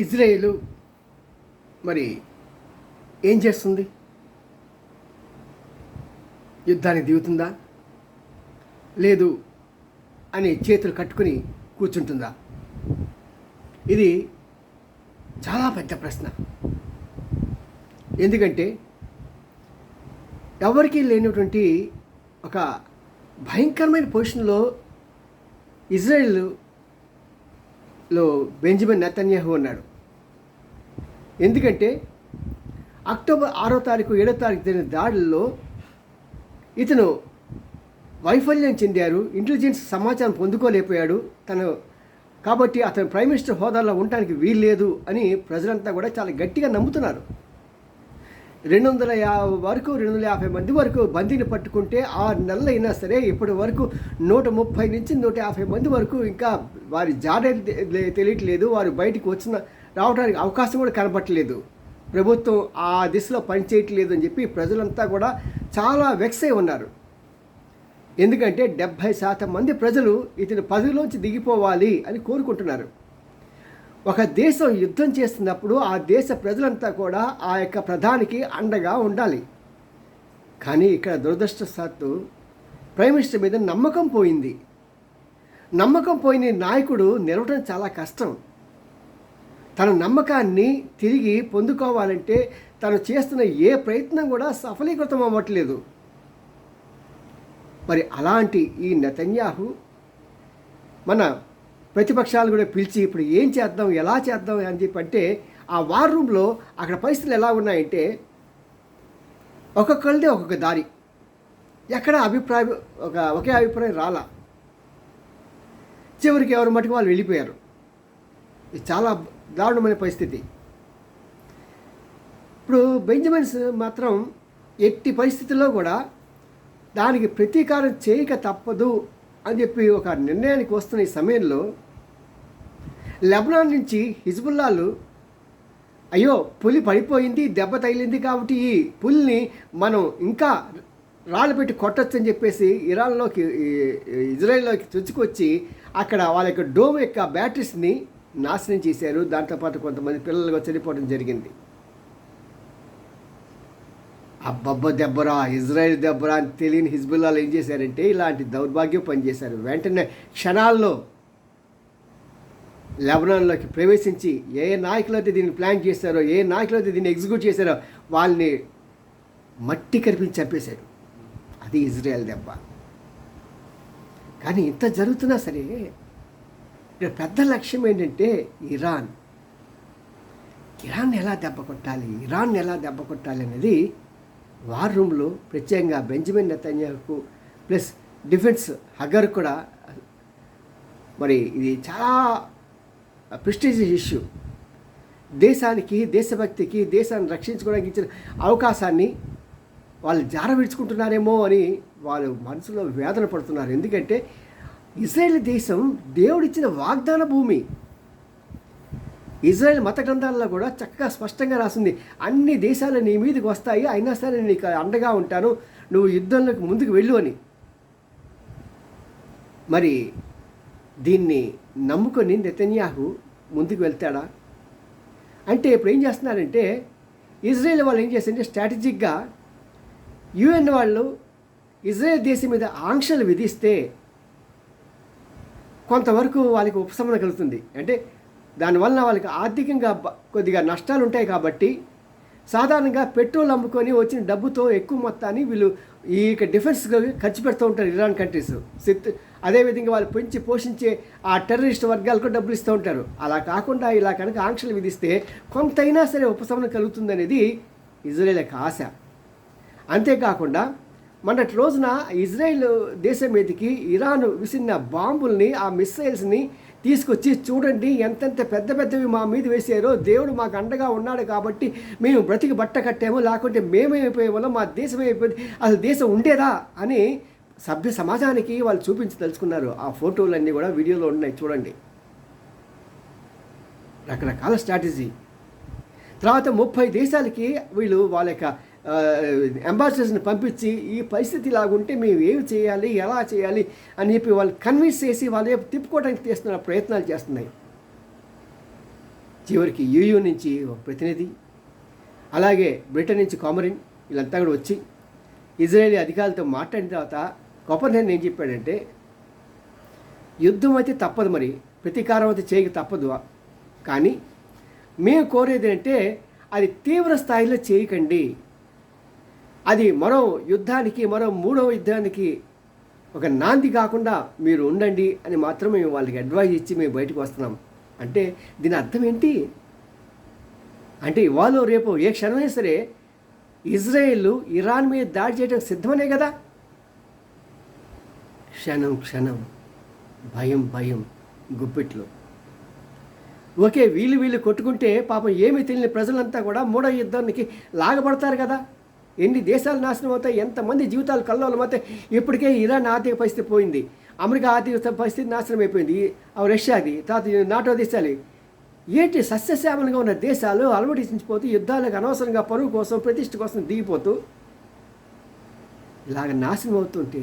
ఇజ్రాయేలు మరి ఏం చేస్తుంది? యుద్ధానికి దిగుతుందా? లేదు అని చేతులు కట్టుకుని కూర్చుంటుందా? ఇది చాలా పెద్ద ప్రశ్న. ఎందుకంటే ఎవరికీ లేనటువంటి ఒక భయంకరమైన పొజిషన్లో లో బెంజమిన్ నెతన్యాహు ఉన్నాడు ఎందుకంటే అక్టోబర్ ఆరో తారీఖు ఏడో తారీఖు జరిగిన దాడుల్లో ఇతను వైఫల్యం చెందారు ఇంటెలిజెన్స్ సమాచారం పొందుకోలేకపోయాడు తను కాబట్టి అతను ప్రైమ్ మినిస్టర్ హోదాలో ఉండటానికి వీల్లేదు అని ప్రజలంతా కూడా చాలా గట్టిగా నమ్ముతున్నారు. రెండు వందల యాభై వరకు రెండు వందల యాభై మంది వరకు బందీని పట్టుకుంటే ఆరు నెలలు అయినా సరే ఇప్పటి వరకు నూట ముప్పై నుంచి నూట యాభై మంది వరకు ఇంకా వారి జాడ తెలియట్లేదు వారు బయటికి వచ్చిన రావడానికి అవకాశం కూడా కనపట్టలేదు ప్రభుత్వం ఆ దిశలో పనిచేయట్లేదు అని చెప్పి ప్రజలంతా కూడా చాలా వెక్స్ అయి ఉన్నారు. ఎందుకంటే డెబ్భై శాతం మంది ప్రజలు ఇతని పదవిలోంచి దిగిపోవాలి అని కోరుకుంటున్నారు. ఒక దేశం యుద్ధం చేస్తున్నప్పుడు ఆ దేశ ప్రజలంతా కూడా ఆ యొక్క ప్రధానికి అండగా ఉండాలి. కానీ ఇక్కడ దురదృష్టవశాత్తు ప్రైమ్ మినిస్టర్ మీద నమ్మకం పోయింది. నమ్మకం పోయిన నాయకుడు నిలవడం చాలా కష్టం. తన నమ్మకాన్ని తిరిగి పొందుకోవాలంటే తను చేస్తున్న ఏ ప్రయత్నం కూడా సఫలీకృతం అవ్వట్లేదు. మరి అలాంటి ఈ నెతన్యాహు మన ప్రతిపక్షాలు కూడా పిలిచి ఇప్పుడు ఏం చేద్దాం ఎలా చేద్దాం అని చెప్పి అంటే ఆ వార్ రూమ్లో అక్కడ పరిస్థితులు ఎలా ఉన్నాయంటే ఒక్కొక్కరిదే ఒక్కొక్క దారి. ఎక్కడ అభిప్రాయం ఒక ఒకే అభిప్రాయం రాలా. చివరికి ఎవరు మటుకు వాళ్ళు వెళ్ళిపోయారు. ఇది చాలా దారుణమైన పరిస్థితి. ఇప్పుడు బెంజమిన్స్ మాత్రం ఎట్టి పరిస్థితుల్లో కూడా దానికి ప్రతీకారం చేయక తప్పదు అని చెప్పి ఒక నిర్ణయానికి వస్తున్న ఈ సమయంలో లెబనాన్ నుంచి హిజ్బుల్లాలు అయ్యో పులి పడిపోయింది దెబ్బ తగిలింది కాబట్టి ఈ పులిని మనం ఇంకా రాళ్ళు పెట్టి కొట్టచ్చు అని చెప్పేసి ఇరాన్లోకి ఇజ్రాయెల్లోకి చొచ్చుకొచ్చి అక్కడ వాళ్ళ యొక్క డోమ్ యొక్క బ్యాటరీస్ని నాశనం చేశారు. దాంతోపాటు కొంతమంది పిల్లలుగా చనిపోవడం జరిగింది. అబ్బబ్బ దెబ్బరా ఇజ్రాయెల్ దెబ్బరా అని తెలియని హిజ్బుల్లాలు ఏం చేశారంటే ఇలాంటి దౌర్భాగ్యం పనిచేశారు వెంటనే క్షణాల్లో లెబనాన్లోకి ప్రవేశించి ఏ నాయకులు అయితే దీన్ని ప్లాన్ చేశారో ఏ నాయకులు అయితే దీన్ని ఎగ్జిక్యూట్ చేశారో వాళ్ళని మట్టి కరిపించి చంపేశారు. అది ఇజ్రాయెల్ దెబ్బ. కానీ ఇంత జరుగుతున్నా సరే ఇక్కడ పెద్ద లక్ష్యం ఏంటంటే ఇరాన్. ఇరాన్ ఎలా దెబ్బ కొట్టాలి? ఇరాన్ ఎలా దెబ్బ కొట్టాలి అనేది వార్ రూమ్లో ప్రత్యేకంగా బెంజమిన్ నెతన్యాహుకు ప్లస్ డిఫెన్స్ హగర్ కూడా మరి ఇది చాలా ప్రెస్టీజియస్ ఇష్యూ దేశానికి దేశభక్తికి దేశాన్ని రక్షించుకోవడానికి ఇచ్చిన అవకాశాన్ని వాళ్ళు జార విడుచుకుంటున్నారేమో అని వాళ్ళు మనసులో వేదన పడుతున్నారు. ఎందుకంటే ఇస్రాయేల్ దేశం దేవుడిచ్చిన వాగ్దాన భూమి. ఇజ్రాయెల్ మత గ్రంథాల్లో కూడా చక్కగా స్పష్టంగా రాసింది. అన్ని దేశాలు నీ మీదకి వస్తాయి అయినా సరే నేను నీకు అండగా ఉంటాను నువ్వు యుద్ధంలోకి ముందుకు వెళ్ళు అని. మరి దీన్ని నమ్ముకొని నెతన్యాహు ముందుకు వెళ్తాడా? అంటే ఇప్పుడు ఏం చేస్తున్నారంటే ఇజ్రాయెల్ వాళ్ళు ఏం చేస్తారంటే స్ట్రాటజిక్గా యుఎన్ వాళ్ళు ఇజ్రాయెల్ దేశం మీద ఆంక్షలు విధిస్తే కొంతవరకు వాళ్ళకి ఉపశమనం కలుగుతుంది. అంటే దానివల్ల వాళ్ళకి ఆర్థికంగా కొద్దిగా నష్టాలు ఉంటాయి కాబట్టి సాధారణంగా పెట్రోల్ అమ్ముకొని వచ్చిన డబ్బుతో ఎక్కువ మొత్తాన్ని వీళ్ళు ఈ యొక్క డిఫెన్స్ ఖర్చు పెడుతూ ఉంటారు ఇరాన్ కంట్రీస్. సిత్ అదేవిధంగా వాళ్ళు పెంచి పోషించే ఆ టెర్రరిస్ట్ వర్గాలకు డబ్బులు ఇస్తూ ఉంటారు. అలా కాకుండా ఇలా కనుక ఆంక్షలు విధిస్తే కొంతైనా సరే ఉపశమనం కలుగుతుందనేది ఇజ్రాయెల్ యొక్క ఆశ. అంతేకాకుండా మొన్నటి రోజున ఇజ్రాయెల్ దేశం మీదకి ఇరాన్ విసిరిన బాంబుల్ని ఆ మిస్సైల్స్ని తీసుకొచ్చి చూడండి ఎంతెంత పెద్ద పెద్దవి మా మీద వేసారో దేవుడు మాకు అండగా ఉన్నాడు కాబట్టి మేము బ్రతికి బట్ట కట్టాము లేకుంటే మేమైపోయామో మా దేశం అయిపోయింది. అసలు దేశం ఉండేదా అని సభ్య సమాజానికి వాళ్ళు చూపించి తెలుసుకున్నారు. ఆ ఫోటోలన్నీ కూడా వీడియోలో ఉన్నాయి చూడండి. రకరకాల స్ట్రాటజీ. తర్వాత ముప్పై దేశాలకి వీళ్ళు వాళ్ళ యొక్క అంబాసిడర్స్ని పంపించి ఈ పరిస్థితి ఇలాగుంటే మేము ఏమి చేయాలి ఎలా చేయాలి అని చెప్పి వాళ్ళు కన్విన్స్ చేసి వాళ్ళ వైపు తిప్పుకోవడానికి చేస్తున్న ప్రయత్నాలు చేస్తున్నాయి. చివరికి యూయూ నుంచి ఒక ప్రతినిధి అలాగే బ్రిటన్ నుంచి కామరిన్ వీళ్ళంతా కూడా వచ్చి ఇజ్రాయేలీ అధికారులతో మాట్లాడిన తర్వాత కొపర్నెన్ ఏం చెప్పాడంటే యుద్ధం అయితే తప్పదు మరి ప్రతీకారం అయితే చేయక తప్పదు. కానీ మేము కోరేది అంటే అది తీవ్ర స్థాయిలో చేయకండి. అది మరో యుద్ధానికి మరో మూడవ యుద్ధానికి ఒక నాంది కాకుండా మీరు ఉండండి అని మాత్రం మేము వాళ్ళకి అడ్వైజ్ ఇచ్చి మేము బయటకు వస్తున్నాం. అంటే దీని అర్థం ఏంటి? అంటే ఇవాళ రేపు ఏ క్షణమైనా సరే ఇజ్రాయేల్ ఇరాన్ మీద దాడి చేయడానికి సిద్ధమనే కదా? క్షణం క్షణం. భయం భయం. గుప్పిట్లు. ఓకే వీళ్ళు వీళ్ళు కొట్టుకుంటే పాపం ఏమీ తెలియని ప్రజలంతా కూడా మూడో యుద్ధానికి లాగబడతారు కదా? ఎన్ని దేశాలు నాశనం అవుతాయి ఎంతమంది జీవితాలు కల్లోలం అవుతాయి ఇప్పటికే ఇరాన్ ఆర్థిక పరిస్థితి పోయింది అమెరికా ఆర్థిక పరిస్థితి నాశనం అయిపోయింది ఆ రష్యాది తర్వాత నాటో దేశాలు. ఏంటి సస్యశ్యామలంగా ఉన్న దేశాలు అలవటించిపోతూ యుద్ధాలకు అనవసరంగా పరువు కోసం ప్రతిష్ట కోసం దిగిపోతూ? ఇలాగ నాశనం అవుతుంటే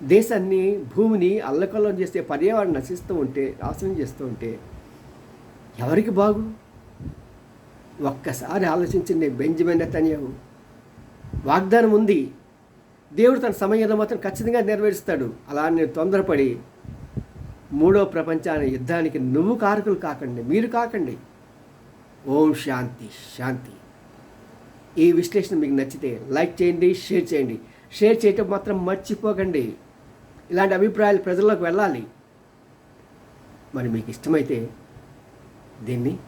దేశాన్ని భూమిని అల్లకల్లం చేస్తే పర్యావరణం నశిస్తూ ఉంటే నాశనం చేస్తూ ఉంటే ఎవరికి బాగు? ఒక్కసారి ఆలోచించండి బెంజమిన్ నెతన్యాహు. వాగ్దానం ఉంది. దేవుడు తన సమయంలో మాత్రం ఖచ్చితంగా నెరవేరుస్తాడు. అలా నేను తొందరపడి మూడో ప్రపంచాన్ని యుద్ధానికి నువ్వు కారకులు కాకండి మీరు కాకండి. ఓం శాంతి శాంతి. ఈ విశ్లేషణ మీకు నచ్చితే లైక్ చేయండి షేర్ చేయండి. షేర్ చేయటం మాత్రం మర్చిపోకండి. ఇలాంటి అభిప్రాయాలు ప్రజల్లోకి వెళ్ళాలి. మరి మీకు ఇష్టమైతే దీన్ని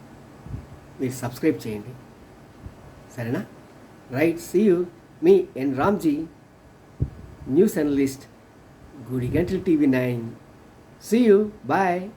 మీరు సబ్స్క్రైబ్ చేయండి. సరేనా? Right see you. Me N. Ramji, news analyst, Gurigantil TV 9. See you. Bye.